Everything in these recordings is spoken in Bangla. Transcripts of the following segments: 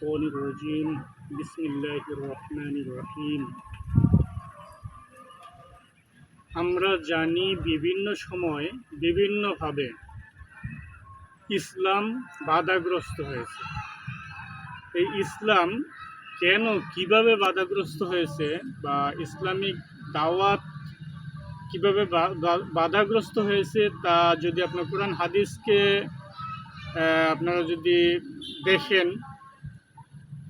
الشيطان الرجيم بسم الله الرحمن الرحيم আমরা জানি বিভিন্ন সময় বিভিন্নভাবে ইসলাম বাধাগ্রস্ত হয়েছে এই ইসলাম কেন কিভাবে বাধাগ্রস্ত হয়েছে বা ইসলামিক দাওয়াত কিভাবে বা- বা- বাধাগ্রস্ত হয়েছে তা যদি আপনার কোরআন হাদিসকে আহ, আপনারা যদি দেখেন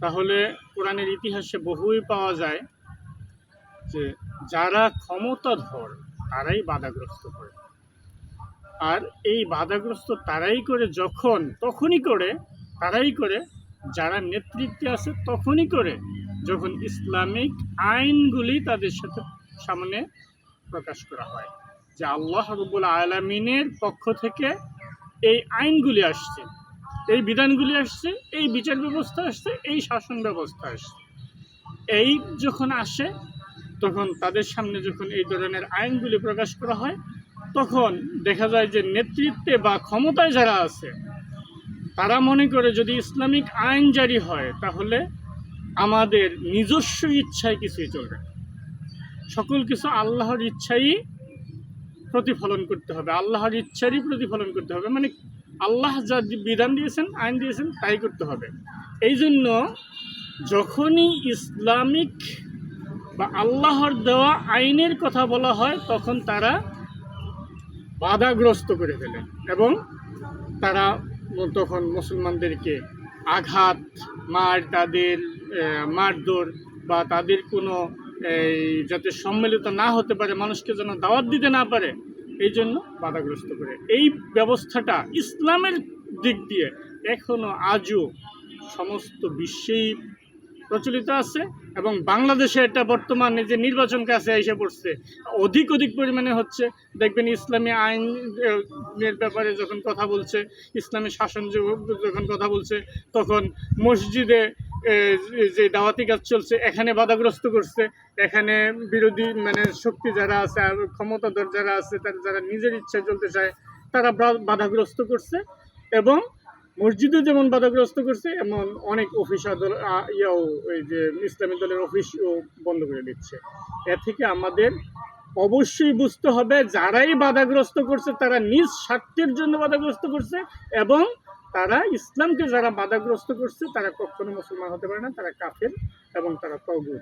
তাহলে কোরআনের ইতিহাসে বহুই পাওয়া যায় যে যারা ক্ষমতাধর, তারাই বাধাগ্রস্ত করে। আর এই বাধাগ্রস্ত তারাই করে যখন, তখনই করে, তারাই করে যারা নেতৃত্বে আছে তখনই করে যখন ইসলামিক আইনগুলি তাদের সাথে সামনে প্রকাশ করা হয়। যে আল্লাহ রবুল আলমিনের পক্ষ থেকে এই আইনগুলি আসছে। এই বিধানগুলি আসছে, এই বিচার ব্যবস্থা আসছে, এই শাসন ব্যবস্থা আসছে। এই যখন আসে, তখন তাদের সামনে যখন এই ধরনের আইনগুলি প্রকাশ করা হয়, তখন দেখা যায় যে নেতৃত্বে বা ক্ষমতায় যারা আছে, তারা মনে করে যদি ইসলামিক আইন জারি হয়, তাহলে আমাদের নিজস্ব ইচ্ছায় কিছুই চলবে সকল কিছু আল্লাহর ইচ্ছাই প্রতিফলন করতে হবে, আল্লাহর ইচ্ছারই প্রতিফলন করতে হবে। মানে আল্লাহ যা বিধান দিয়েছেন, আইন দিয়েছেন, তাই করতে হবে। এই জন্য যখনই ইসলামিক বা আল্লাহর দেওয়া আইনের কথা বলা হয়, তখন তারা বাধাগ্রস্ত করে ফেলে এবং তারা তখন মুসলমানদেরকে আঘাত, মার তাদের মারধর বা তাদের কোনো, এই, যাতে সম্মিলিত না হতে পারে, মানুষকে যেন দাওয়াত দিতে না পারে এই জন্য বাধাগ্রস্ত করে। এই ব্যবস্থাটা ইসলামের দিক দিয়ে এখনও আজও সমস্ত বিশ্বেই প্রচলিত আছে এবং বাংলাদেশে এটা বর্তমানে যে নির্বাচন কাছে এসে পড়ছে, অধিক অধিক পরিমাণে হচ্ছে। দেখবেন ইসলামী আইন এর ব্যাপারে যখন কথা বলছে, ইসলামী শাসন যখন কথা বলছে, তখন মসজিদে যে দাওয়াতি কাজ চলছে, এখানে বাধাগ্রস্ত করছে, এখানে বিরোধী মানে শক্তি যারা আছে আর ক্ষমতাধর যারা আছে, তারা, যারা নিজের ইচ্ছায় চলতে চায়, তারা বাধাগ্রস্ত করছে এবং মসজিদে যেমন বাধাগ্রস্ত করছে, এমন অনেক অফিস ইয়াও, এই যে ইসলামী দলের অফিসও বন্ধ করে দিচ্ছে। এ থেকে আমাদের অবশ্যই বুঝতে হবে, যারাই বাধাগ্রস্ত করছে, তারা নিজ স্বার্থের জন্য বাধাগ্রস্ত করছে এবং তারা ইসলামকে যারা বাধাগ্রস্ত করছে, তারা কখনো মুসলমান হতে পারে না, তারা কাফের এবং তারা তগুত